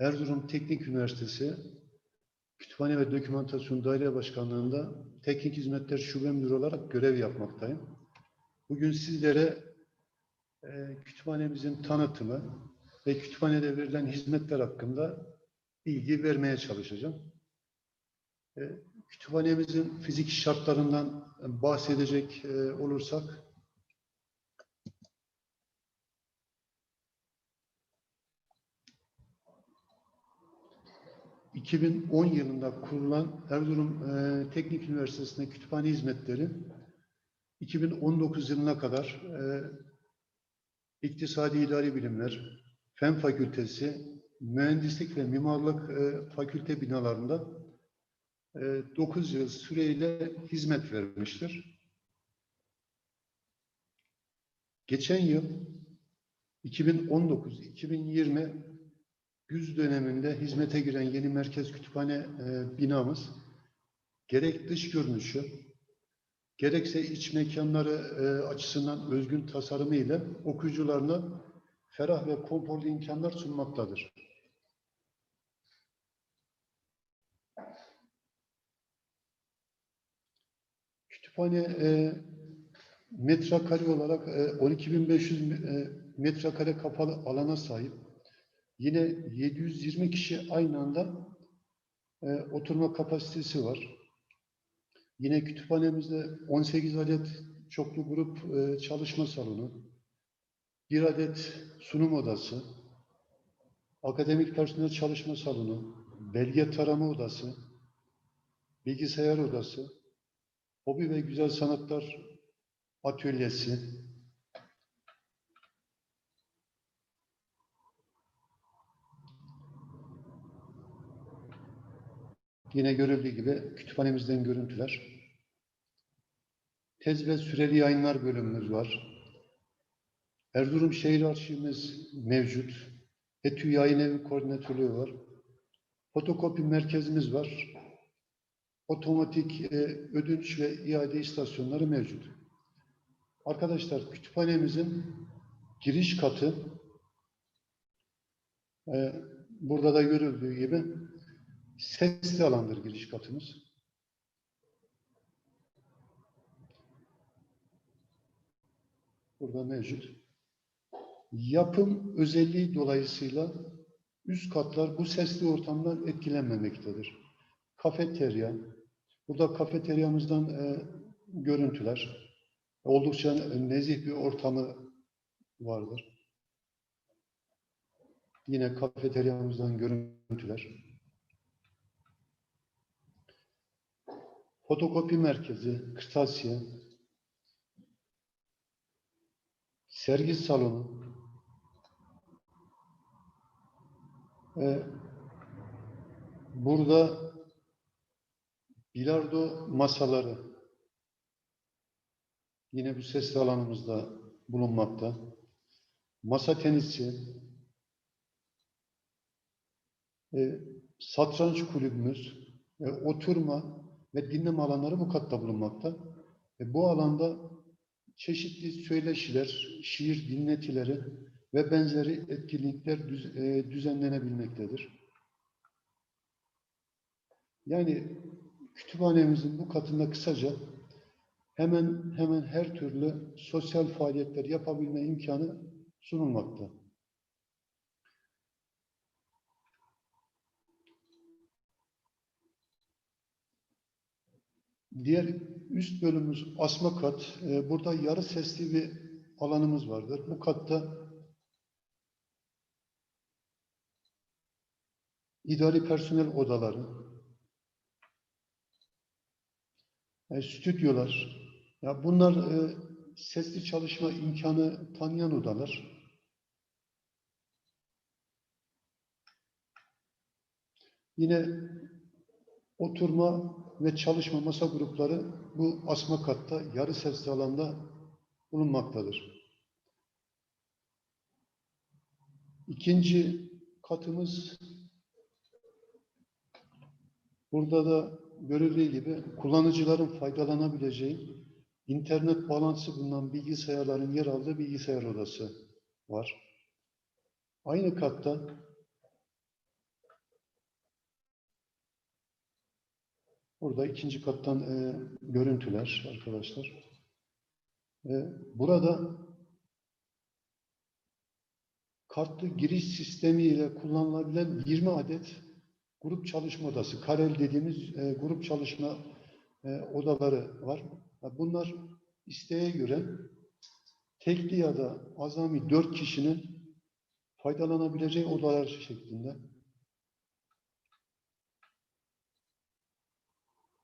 Erzurum Teknik Üniversitesi Kütüphane ve Dokümantasyon Daire Başkanlığı'nda Teknik Hizmetler Şube Müdürü olarak görev yapmaktayım. Bugün sizlere e, kütüphanemizin tanıtımı ve kütüphanede verilen hizmetler hakkında bilgi vermeye çalışacağım. E, kütüphanemizin fiziki şartlarından bahsedecek e, olursak, ...2010 yılında kurulan Erzurum e, Teknik Üniversitesi'nde kütüphane hizmetleri... ...2019 yılına kadar e, İktisadi İdari Bilimler, Fen Fakültesi, Mühendislik ve Mimarlık e, Fakülte binalarında e, 9 yıl süreyle hizmet vermiştir. Geçen yıl 2019-2020 güz döneminde hizmete giren yeni merkez kütüphane e, binamız gerek dış görünüşü, gerekse iç mekanları e, açısından özgün tasarımı ile okuyucularına ferah ve konforlu imkanlar sunmaktadır. Kütüphane e, metrekare olarak e, 12.500 e, metrekare kapalı alana sahip. Yine 720 kişi aynı anda e, oturma kapasitesi var. Yine kütüphanemizde 18 adet çoklu grup e, çalışma salonu, bir adet sunum odası, akademik personel çalışma salonu, belge tarama odası, bilgisayar odası, hobi ve güzel sanatlar atölyesi, Yine görüldüğü gibi kütüphanemizden görüntüler. Tez ve süreli yayınlar bölümümüz var. Erzurum Şehir Arşivimiz mevcut. ETÜ Yayın Evi Koordinatörlüğü var. Fotokopi merkezimiz var. Otomatik e, ödünç ve iade istasyonları mevcut. Arkadaşlar kütüphanemizin giriş katı e, burada da görüldüğü gibi sesli alandır giriş katımız. Burada mevcut. Yapım özelliği dolayısıyla üst katlar bu sesli ortamdan etkilenmemektedir. Kafeterya, burada kafeteryamızdan e, görüntüler. Oldukça nezih bir ortamı vardır. Yine kafeteryamızdan görüntüler. Fotokopi merkezi, kırtasiye, sergi salonu, e, burada bilardo masaları yine bu sesli alanımızda bulunmakta. Masa tenisi, e, satranç kulübümüz, e, oturma ve dinleme alanları bu katta bulunmakta. E, bu alanda çeşitli söyleşiler, şiir dinletileri ve benzeri etkinlikler düz, e, düzenlenebilmektedir. Yani kütüphanemizin bu katında kısaca hemen hemen her türlü sosyal faaliyetler yapabilme imkanı sunulmakta. Diğer üst bölümümüz asma kat. Ee, burada yarı sesli bir alanımız vardır. Bu katta idari personel odaları, e, stüdyolar, ya bunlar e, sesli çalışma imkanı tanıyan odalar. Yine oturma ve çalışma masa grupları bu asma katta yarı sesli alanda bulunmaktadır. İkinci katımız burada da görüldüğü gibi kullanıcıların faydalanabileceği internet bağlantısı bulunan bilgisayarların yer aldığı bilgisayar odası var. Aynı katta Burada ikinci kattan e, görüntüler arkadaşlar. E, burada kartlı giriş sistemi ile kullanılabilen 20 adet grup çalışma odası, karel dediğimiz e, grup çalışma e, odaları var. Bunlar isteğe göre tekli ya da azami 4 kişinin faydalanabileceği odalar şeklinde.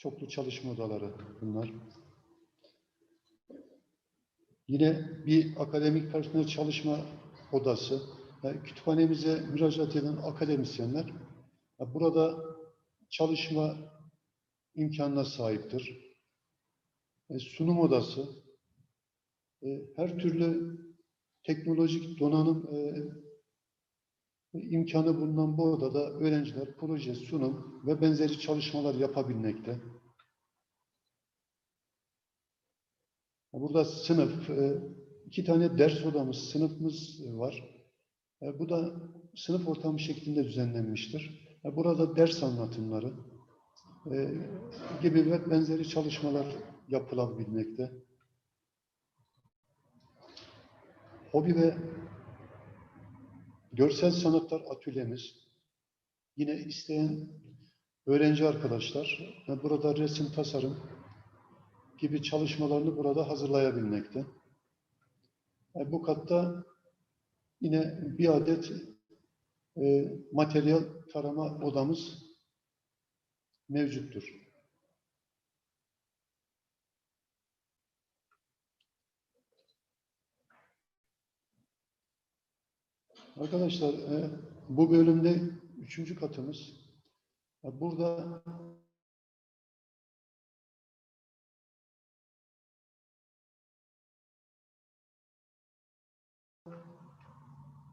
Çoklu çalışma odaları bunlar. Yine bir akademik personel çalışma odası. Yani kütüphanemize müracaat eden akademisyenler ya burada çalışma imkanına sahiptir. E, sunum odası, e, her türlü teknolojik donanım e, imkanı bulunan bu odada öğrenciler proje, sunum ve benzeri çalışmalar yapabilmekte. Burada sınıf, e, iki tane ders odamız, sınıfımız var. E, Bu da sınıf ortamı şeklinde düzenlenmiştir. E, Burada ders anlatımları e, gibi ve benzeri çalışmalar yapılabilmekte. Hobi ve görsel sanatlar atölyemiz. Yine isteyen öğrenci arkadaşlar burada resim, tasarım gibi çalışmalarını burada hazırlayabilmekte. E, Bu katta yine bir adet e, materyal tarama odamız mevcuttur. Arkadaşlar e, bu bölümde üçüncü katımız. E, Burada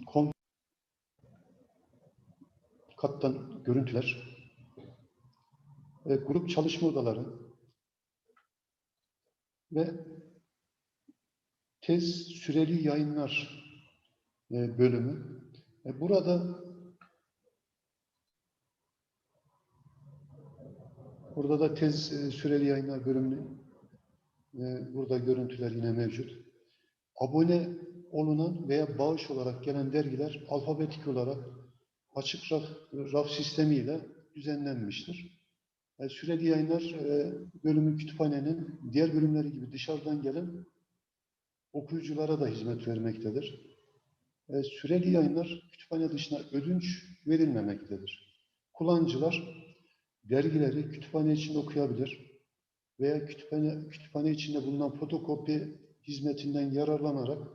kom kattan görüntüler, e, grup çalışma odaları ve tez süreli yayınlar bölümü. E, Burada burada da tez e, süreli yayınlar bölümünün e, burada görüntüler yine mevcut. Abone olunan veya bağış olarak gelen dergiler alfabetik olarak açık raf, raf sistemiyle düzenlenmiştir. E, süreli yayınlar e, bölümü kütüphanenin diğer bölümleri gibi dışarıdan gelen okuyuculara da hizmet vermektedir. E, süreli yayınlar kütüphane dışına ödünç verilmemektedir. Kullanıcılar dergileri kütüphane içinde okuyabilir veya kütüphane, kütüphane içinde bulunan fotokopi hizmetinden yararlanarak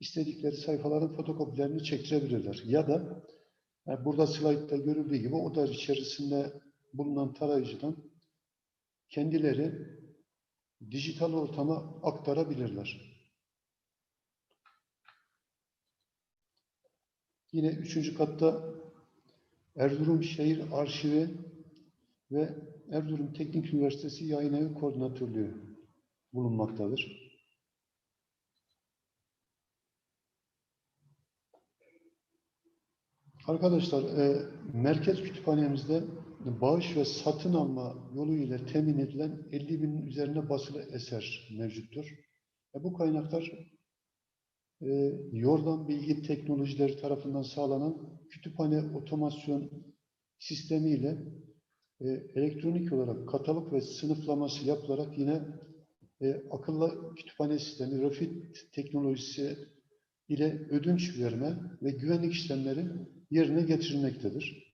istedikleri sayfaların fotokopilerini çektirebilirler. Ya da yani burada slaytta görüldüğü gibi oda içerisinde bulunan tarayıcıdan kendileri dijital ortama aktarabilirler. Yine üçüncü katta Erzurum Şehir Arşivi ve Erzurum Teknik Üniversitesi Yayın Evi Koordinatörlüğü bulunmaktadır. Arkadaşlar, e, merkez kütüphanemizde bağış ve satın alma yoluyla temin edilen 50 binin üzerine basılı eser mevcuttur. E, bu kaynaklar e, Yordan Bilgi Teknolojileri tarafından sağlanan kütüphane otomasyon sistemiyle e, elektronik olarak katalog ve sınıflaması yapılarak yine e, akıllı kütüphane sistemi, Refit teknolojisi ile ödünç verme ve güvenlik işlemleri yerine getirilmektedir.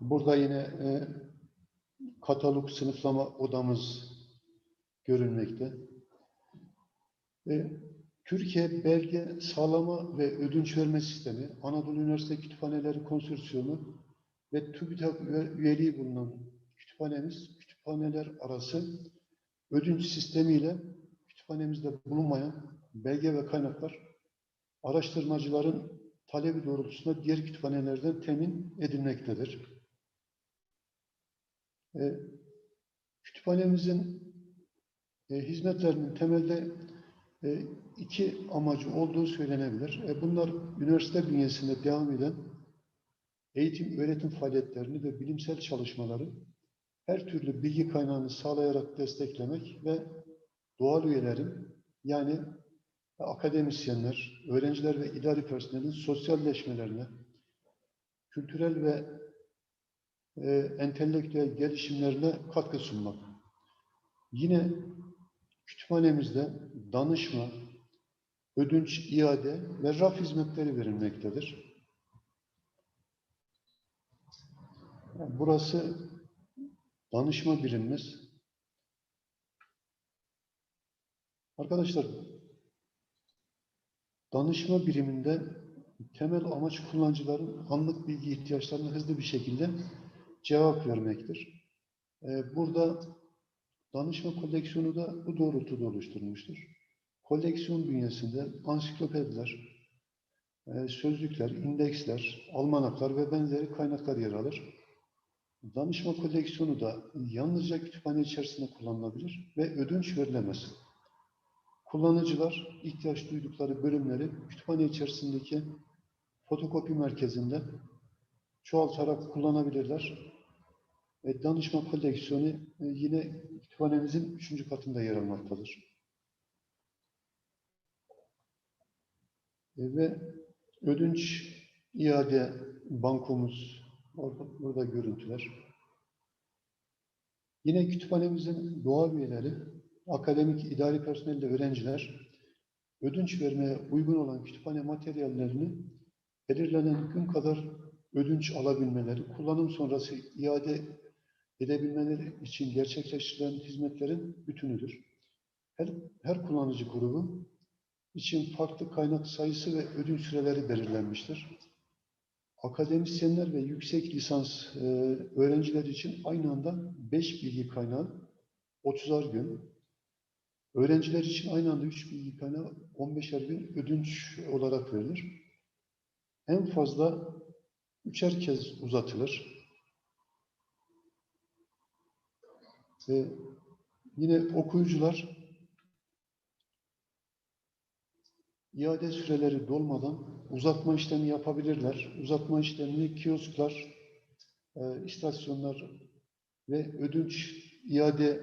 Burada yine e, katalog sınıflama odamız görülmekte. E, Türkiye Belge Sağlama ve Ödünç Verme Sistemi, Anadolu Üniversite Kütüphaneleri Konsorsiyumu ve TÜBİTAK üye- üyeliği bulunan kütüphanemiz, kütüphaneler arası ödünç sistemiyle kütüphanemizde bulunmayan belge ve kaynaklar araştırmacıların talebi doğrultusunda diğer kütüphanelerden temin edilmektedir. E, kütüphanemizin e, hizmetlerinin temelde e, iki amacı olduğu söylenebilir. E, bunlar üniversite bünyesinde devam eden eğitim, öğretim faaliyetlerini ve bilimsel çalışmaları her türlü bilgi kaynağını sağlayarak desteklemek ve doğal üyelerin yani akademisyenler, öğrenciler ve idari personelin sosyalleşmelerine, kültürel ve e, entelektüel gelişimlerine katkı sunmak. Yine kütüphanemizde danışma, ödünç, iade ve raf hizmetleri verilmektedir. Burası danışma birimimiz. Arkadaşlar, danışma biriminde temel amaç kullanıcıların anlık bilgi ihtiyaçlarına hızlı bir şekilde cevap vermektir. Ee, Burada danışma koleksiyonu da bu doğrultuda oluşturulmuştur. Koleksiyon bünyesinde ansiklopediler, e, sözlükler, indeksler, almanaklar ve benzeri kaynaklar yer alır. Danışma koleksiyonu da yalnızca kütüphane içerisinde kullanılabilir ve ödünç verilemez. Kullanıcılar ihtiyaç duydukları bölümleri kütüphane içerisindeki fotokopi merkezinde çoğaltarak kullanabilirler. Danışma koleksiyonu e, yine kütüphanemizin üçüncü katında yer almaktadır. E, Ve ödünç iade bankomuz orada, burada görüntüler. Yine kütüphanemizin doğa üyeleri, akademik idari personel ve öğrenciler ödünç vermeye uygun olan kütüphane materyallerini belirlenen gün kadar ödünç alabilmeleri, kullanım sonrası iade edebilmeleri için gerçekleştirilen hizmetlerin bütünüdür. Her, her kullanıcı grubu için farklı kaynak sayısı ve ödünç süreleri belirlenmiştir. Akademisyenler ve yüksek lisans e, öğrenciler için aynı anda 5 bilgi kaynağı 30'ar gün, öğrenciler için aynı anda 3 bilgi kaynağı 15'er gün ödünç olarak verilir. En fazla üçer kez uzatılır. Ve yine okuyucular iade süreleri dolmadan uzatma işlemi yapabilirler. Uzatma işlemini kiosklar, e, istasyonlar ve ödünç iade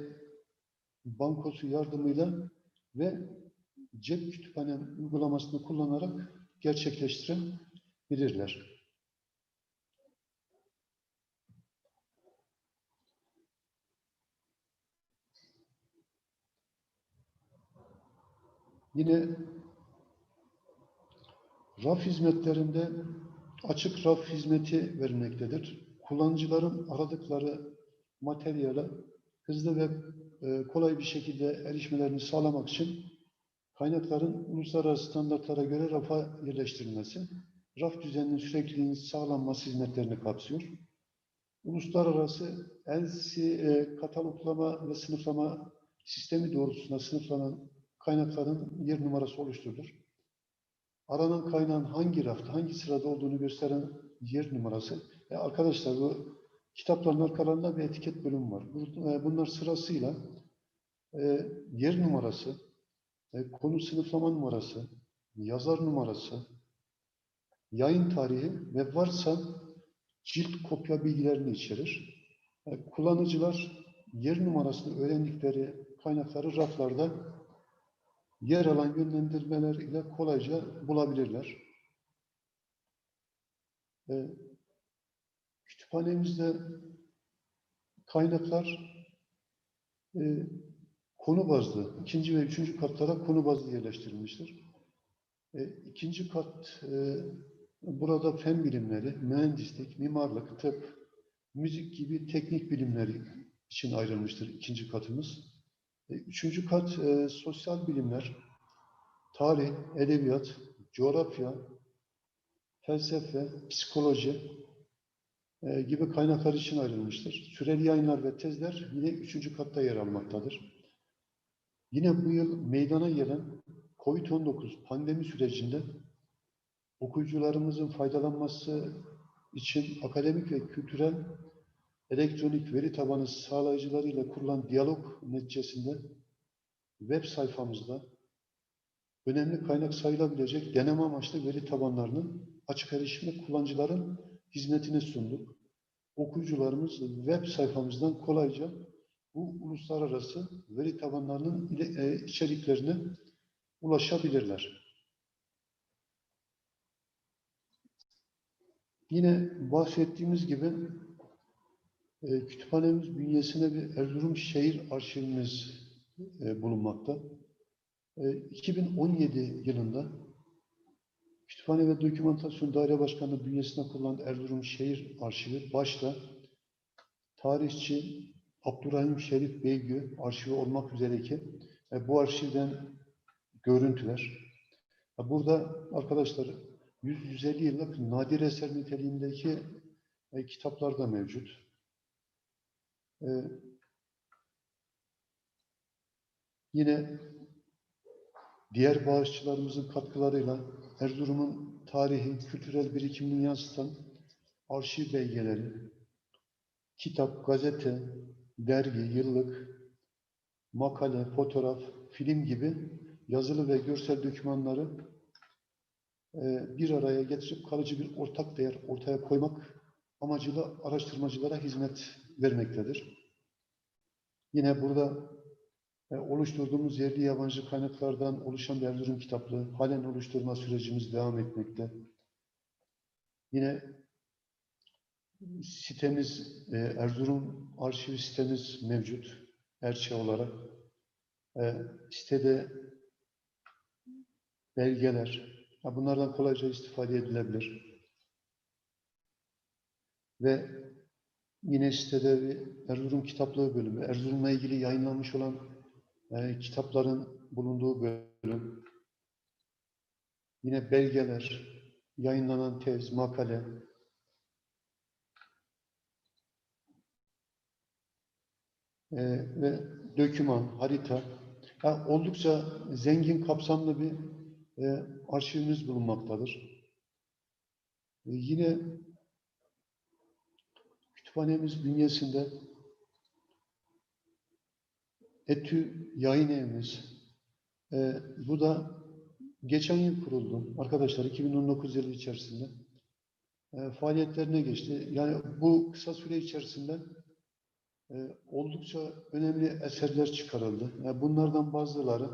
bankosu yardımıyla ve cep kütüphane uygulamasını kullanarak gerçekleştirebilirler. Yine raf hizmetlerinde açık raf hizmeti verilmektedir. Kullanıcıların aradıkları materyale hızlı ve e, kolay bir şekilde erişmelerini sağlamak için kaynakların uluslararası standartlara göre rafa yerleştirilmesi, raf düzeninin sürekliliğinin sağlanması hizmetlerini kapsıyor. Uluslararası ELSI e, kataloglama ve sınıflama sistemi doğrultusunda sınıflanan kaynakların yer numarası oluşturulur. Aranan kaynağın hangi rafta, hangi sırada olduğunu gösteren yer numarası. E arkadaşlar bu kitapların arkalarında bir etiket bölümü var. E, Bunlar sırasıyla e, yer numarası, e, konu sınıflama numarası, yazar numarası, yayın tarihi ve varsa cilt kopya bilgilerini içerir. E, kullanıcılar yer numarasını öğrendikleri kaynakları raflarda yer alan yönlendirmeler ile kolayca bulabilirler. E, kütüphanemizde kaynaklar e, konu bazlı, ikinci ve üçüncü katlara konu bazlı yerleştirilmiştir. E, ikinci kat e, burada fen bilimleri, mühendislik, mimarlık, tıp, müzik gibi teknik bilimleri için ayrılmıştır ikinci katımız. E, Üçüncü kat e, sosyal bilimler, tarih, edebiyat, coğrafya, felsefe, psikoloji e, gibi kaynaklar için ayrılmıştır. Süreli yayınlar ve tezler yine üçüncü katta yer almaktadır. Yine bu yıl meydana gelen COVID-19 pandemi sürecinde okuyucularımızın faydalanması için akademik ve kültürel elektronik veri tabanı sağlayıcılarıyla kurulan diyalog neticesinde web sayfamızda önemli kaynak sayılabilecek deneme amaçlı veri tabanlarının açık erişimli kullanıcıların hizmetine sunduk. Okuyucularımız web sayfamızdan kolayca bu uluslararası veri tabanlarının e, içeriklerine ulaşabilirler. Yine bahsettiğimiz gibi e, kütüphanemiz bünyesinde bir Erzurum Şehir Arşivimiz e, bulunmakta. E, 2017 yılında Kütüphane ve Dokümantasyon Daire Başkanlığı bünyesinde kurulan Erzurum Şehir Arşivi başta tarihçi Abdurrahim Şerif Beygü arşivi olmak üzere ki e, bu arşivden görüntüler. E, Burada arkadaşlar 100-150 yıllık nadir eser niteliğindeki e, kitaplar da mevcut. E, yine diğer bağışçılarımızın katkılarıyla Erzurum'un tarihi, kültürel birikimini yansıtan arşiv belgeleri, kitap, gazete, dergi, yıllık, makale, fotoğraf, film gibi yazılı ve görsel dokümanları e, bir araya getirip kalıcı bir ortak değer ortaya koymak amacıyla araştırmacılara hizmet vermektedir. Yine burada e, oluşturduğumuz yerli yabancı kaynaklardan oluşan bir Erzurum kitaplığı halen oluşturma sürecimiz devam etmekte. Yine sitemiz, e, Erzurum arşiv sitemiz mevcut. Erçe olarak. E, sitede belgeler, bunlardan kolayca istifade edilebilir. Ve yine sitede Erzurum kitaplığı bölümü, Erzurum'la ilgili yayınlanmış olan e, kitapların bulunduğu bölüm, yine belgeler, yayınlanan tez, makale, e, ve döküman, harita, ha, oldukça zengin, kapsamlı bir e, arşivimiz bulunmaktadır. E, yine kütüphanemiz bünyesinde Etü yayın evimiz. e, bu da geçen yıl kuruldu. Arkadaşlar 2019 yılı içerisinde e, faaliyetlerine geçti. Yani bu kısa süre içerisinde e, oldukça önemli eserler çıkarıldı. Yani bunlardan bazıları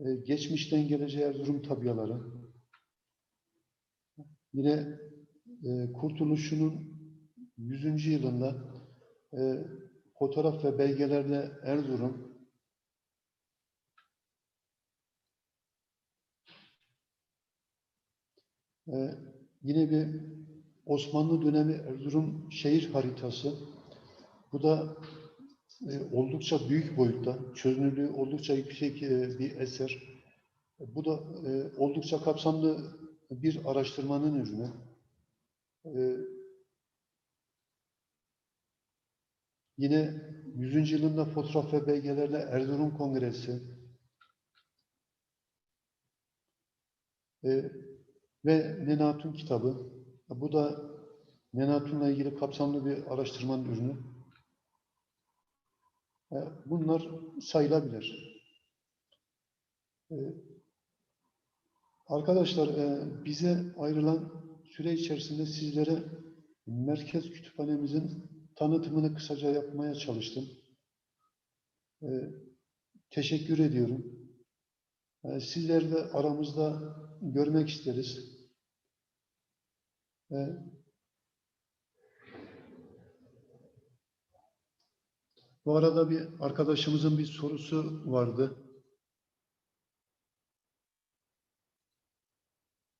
e, geçmişten geleceğe Erzurum tabyaları. Yine e, Kurtuluş'un 100. yılında e, fotoğraf ve belgelerle Erzurum e, yine bir Osmanlı dönemi Erzurum şehir haritası. Bu da e, oldukça büyük boyutta, çözünürlüğü oldukça yüksek e, bir eser. Bu da e, oldukça kapsamlı bir araştırmanın ürünü. E, yine 100. yılında fotoğraf ve belgelerle Erzurum Kongresi e, ve Nenatun kitabı. Bu da Nenatun'la ilgili kapsamlı bir araştırmanın ürünü. E, Bunlar sayılabilir. E, Arkadaşlar e, bize ayrılan süre içerisinde sizlere merkez kütüphanemizin tanıtımını kısaca yapmaya çalıştım. E, Teşekkür ediyorum. E, Sizleri de aramızda görmek isteriz. E, Bu arada bir arkadaşımızın bir sorusu vardı.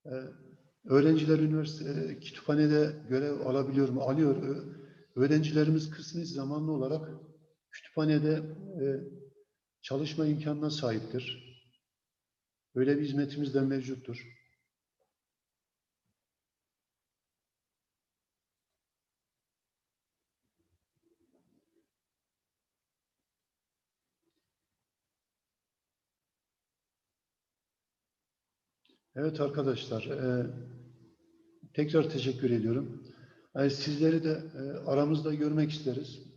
Ee, öğrenciler üniversite kütüphanede görev alabiliyor mu? Alıyor. Öğrencilerimiz kısmi zamanlı olarak kütüphanede e, çalışma imkanına sahiptir. Böyle bir hizmetimiz de mevcuttur. Evet arkadaşlar, e, tekrar teşekkür ediyorum. E, sizleri de e, aramızda görmek isteriz.